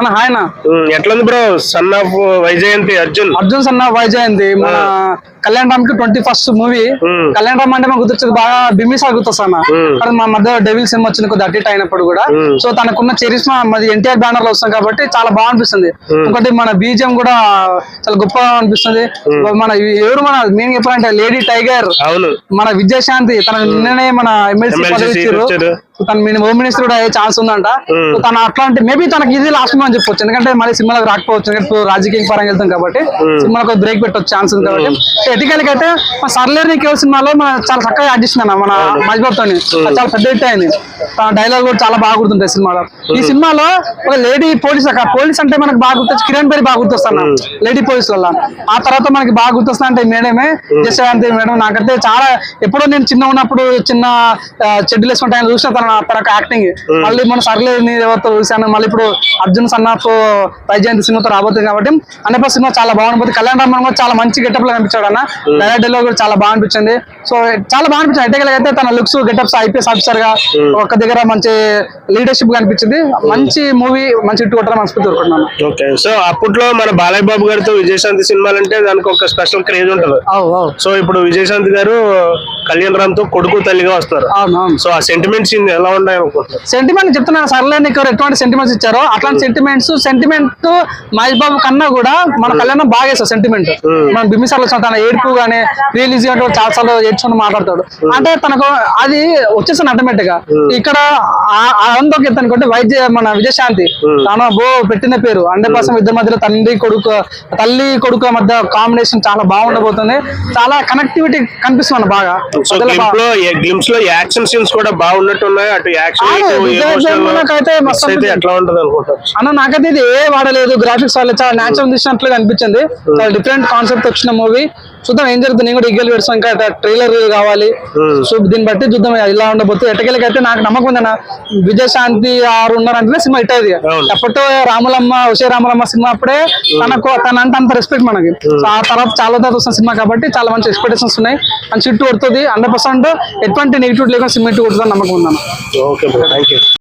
అన్న హాయ్ ఎట్లుంది bro? Son of Vyjayanthi Arjun Arjun సన్న వైజయంతి మన కళ్యాణ్ రామ్కి twenty first movie Kalyan Ram అంటే మాకు గుర్తొచ్చేది బాగా బిమ్మిసా గుర్తొస్తా అన్న కానీ మా మధ్య డెవిల్ సినిమా వచ్చింది కొద్ది అటు ఇటు అయినప్పుడు కూడా. సో తనకున్న చరిష్మా మాది ఎన్టీఆర్ బ్యానర్లో వస్తాం కాబట్టి చాలా బాగా అనిపిస్తుంది. ఇంకోటి మన బీజిఎం కూడా చాలా గొప్పగా అనిపిస్తుంది. మన ఎవరు మన మెయిన్ చెప్పాలంటే లేడీ టైగర్ మన విజయశాంతి తన నిన్ననే మన ఎమ్మెల్సీ తన హోమ్ మినిస్టర్ కూడా అయ్యే ఛాన్స్ ఉందంట. సో తన అట్లాంటి మేబీ తనకి ఇది లాస్ట్ అని చెప్పొచ్చు. ఎందుకంటే మళ్ళీ సినిమాలకు రాకపోవచ్చు. ఇప్పుడు రాజకీయ పరంగా వెళ్తాం కాబట్టి సినిమాలకు బ్రేక్ పెట్టొచ్చు ఛాన్స్ ఉంది కాబట్టి. ఎటికల్ అయితే మన సర్లేరు కేవ్ సినిమాలో మన చాలా చక్కగా చేసిన మన మజ్బాబ్ తోని చాలా పెద్ద హిట్ అయింది. తన డైలాగ్ కూడా చాలా బాగా గుర్తుంటాయి సినిమాలో. ఈ సినిమాలో ఒక లేడీ పోలీస్ అక్కడ పోలీస్ అంటే మనకు బాగా గుర్తొచ్చు కిరణ్ పేరు బాగా గుర్తొస్తాను లేడీ పోలీస్ వల్ల. ఆ తర్వాత మనకి బాగా గుర్తొస్తా అంటే మేడమే జయశాంతి మేడం. నాకైతే చాలా ఎప్పుడో నేను చిన్న ఉన్నప్పుడు చిన్న వేసుకుంటే ఆయన చూసిన తన తన యాక్టింగ్ మళ్ళీ మన సర్లే నీ ఎవరితో చూశాను మళ్ళీ ఇప్పుడు అర్జున్ సన్నాఫ్ వైజయంతి సినిమాతో రాబోతుంది కాబట్టి అన్నప సినిమా చాలా బాగుంటుంది. కళ్యాణ్ రామన్ కూడా చాలా మంచి గెటప్లో కనిపించాడు అన్న. డైరెక్ట్ కూడా చాలా బాగా అనిపించింది. సో చాలా బాగా అనిపించింది. ఎట్టగల అయితే తన లుక్స్ గెటప్స్ ఐపీఎస్ ఆఫీసర్గా ఒక దగ్గర మంచి లీడర్షిప్ కనిపించింది మంచి మూవీ మంచి ఇట్టు కొట్టాలని మనస్ఫూర్తి కోరుకుంటున్నాను. ఓకే. సో అప్పట్లో మన బాలయ్య బాబు గారితో విజయశాంతి సినిమాలు అంటే దానికి ఒక స్పెషల్ క్రేజ్ ఉంటుంది. సో ఇప్పుడు విజయశాంతి గారు కళ్యాణ్ రామ్తో కొడుకు తల్లిగా వస్తారు. సో ఆ సెంటిమెంట్స్ ఎలా ఉన్నాయి అనుకుంటున్నారు? సెంటిమెంట్ చెప్తున్నాను. సర్లే నీకు ఎటువంటి సెంటిమెంట్స్ ఇచ్చారో అట్లాంటి సెంటిమెంట్స్ సెంటిమెంట్ మహేష్ బాబు కన్నా కూడా మన కళ్యాణం బాగా సెంటిమెంట్ మనం బిమ్మిసార్లు వచ్చిన తన ఏడుపు గానీ రిలీజ్ చాలా సార్లు ఏడ్చుకుని మాట్లాడతాడు. అంటే తనకు అది వచ్చేసాను ఆటోమేటిక్గా ఇక్కడ ఎత్తు అనుకుంటే వైద్య మన విజయశాంతి తన బో పెట్టిన పేరు. హండ్రెడ్ పర్సెంట్ ఇద్దరి మధ్యలో తండ్రి కొడుకు తల్లి కొడుకు మధ్య కాంబినేషన్ చాలా బాగుండబోతుంది. చాలా కనెక్టివిటీ కనిపిస్తుంది బాగా. లో యాక్షన్ సీన్స్ కూడా బాగున్నట్టు ఉన్నాయి అటు యాక్షన్ అవును, విజయ్ దేవరకొండకైతే మస్తు అయితే ఉంటుంది. ఎట్లా ఉంటది అనుకుంటారు? అన్న నాకైతే ఇది ఏ వాడలేదు. గ్రాఫిక్స్ వాళ్ళు చాలా నేచురల్ తీసినట్లుగా అనిపించింది. చాలా డిఫరెంట్ కాన్సెప్ట్ వచ్చిన మూవీ చూద్దాం ఏం జరుగుతుంది. నేను కూడా ఈగల్ పెడతాం ఇంకా ట్రైలర్ కావాలి. సో దీన్ని బట్టి చూద్దాం ఇలా ఉండబోతుంది ఎట్టకెళ్ళకి అయితే నాకు నమ్మకం ఉందన్న విజయశాంతి ఆరు ఉన్నారంటే సినిమా ఇట్ అది అవును. ఎప్పటితో రాములమ్మ ఉషే రాములమ్మ సినిమా అప్పుడే తనకు తన అంటే అంత రెస్పెక్ట్ మనకి. ఆ తర్వాత చాలా తర్వాత వస్తున్న సినిమా కాబట్టి చాలా మంచి ఎక్స్పెక్టేషన్స్ ఉన్నాయి. మంచి ఇట్టు కొడుతుంది హండ్రెడ్ పర్సెంట్ ఎటువంటి నెగిటివ్ లేకుండా సినిమా ఇట్టు కొడుతుంది నమ్మకం ఉందన్న ఓకే థ్యాంక్ యూ